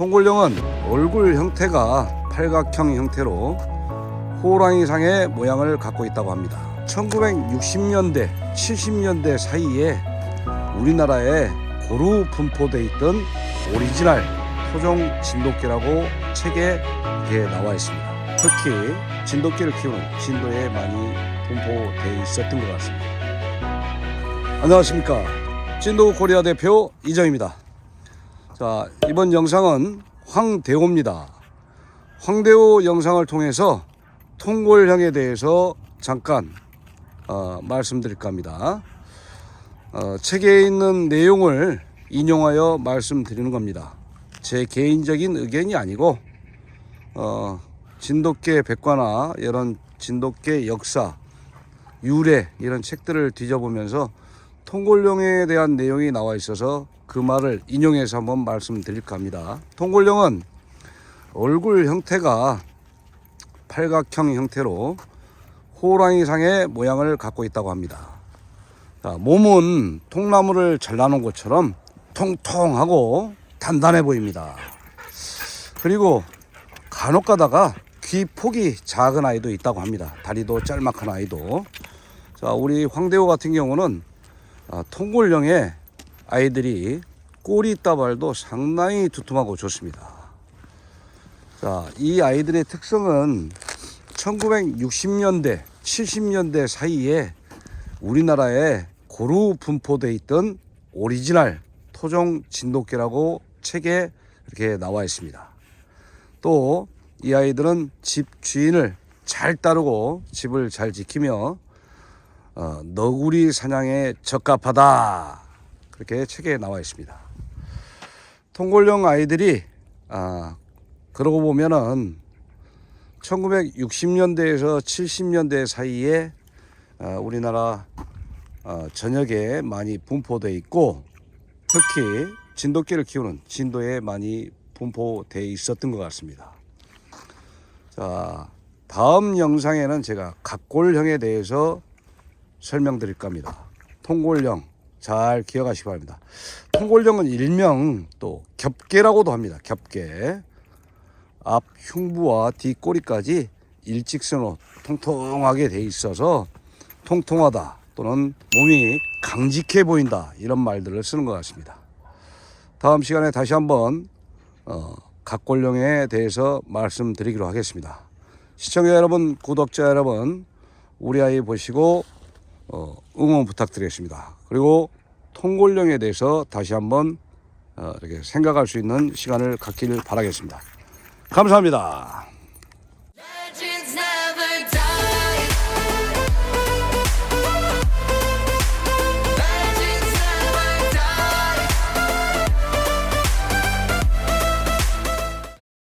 통골령은 얼굴 형태가 팔각형 형태로 호랑이상의 모양을 갖고 있다고 합니다. 1960년대, 70년대 사이에 우리나라에 고루 분포돼 있던 오리지널 토종 진돗개라고 책에 나와 있습니다. 특히 진돗개를 키우는 진도에 많이 분포돼 있었던 것 같습니다. 안녕하십니까. 진도 코리아 대표 이정입니다. 자, 이번 영상은 황대호입니다. 황대호 영상을 통해서 통골형에 대해서 잠깐 어, 말씀드릴까 합니다. 어, 책에 있는 내용을 인용하여 말씀드리는 겁니다. 제 개인적인 의견이 아니고 어, 진돗개 백과나 이런 진돗개 역사, 유래 이런 책들을 뒤져보면서 통골령에 대한 내용이 나와 있어서 그 말을 인용해서 한번 말씀드릴까 합니다. 통골령은 얼굴 형태가 팔각형 형태로 호랑이상의 모양을 갖고 있다고 합니다. 자, 몸은 통나무를 잘라놓은 것처럼 통통하고 단단해 보입니다. 그리고 간혹 가다가 귀 폭이 작은 아이도 있다고 합니다. 다리도 짤막한 아이도. 자, 우리 황대호 같은 경우는 아, 통골령의 아이들이 꼬리 따발도 상당히 두툼하고 좋습니다. 자, 이 아이들의 특성은 1960년대, 70년대 사이에 우리나라에 고루 분포돼 있던 오리지널 토종 진돗개라고 책에 이렇게 나와 있습니다. 또 이 아이들은 집 주인을 잘 따르고 집을 잘 지키며 어, 너구리 사냥에 적합하다 그렇게 책에 나와 있습니다. 통골령 아이들이 아, 그러고 보면은 1960년대에서 70년대 사이에 어, 우리나라 어, 전역에 많이 분포돼 있고 특히 진돗개를 키우는 진도에 많이 분포돼 있었던 것 같습니다. 자, 다음 영상에는 제가 각골형에 대해서 설명드릴까 합니다. 통골령 잘 기억하시기 바랍니다. 통골령은 일명 또 겹개라고도 합니다. 겹개. 앞 흉부와 뒷꼬리까지 일직선으로 통통하게 돼 있어서 통통하다 또는 몸이 강직해 보인다 이런 말들을 쓰는 것 같습니다. 다음 시간에 다시 한번 어, 각골령에 대해서 말씀드리기로 하겠습니다. 시청자 여러분, 구독자 여러분, 우리 아이 보시고 어, 응원 부탁드리겠습니다. 그리고 통골령에 대해서 다시 한번 어, 이렇게 생각할 수 있는 시간을 갖기를 바라겠습니다. 감사합니다.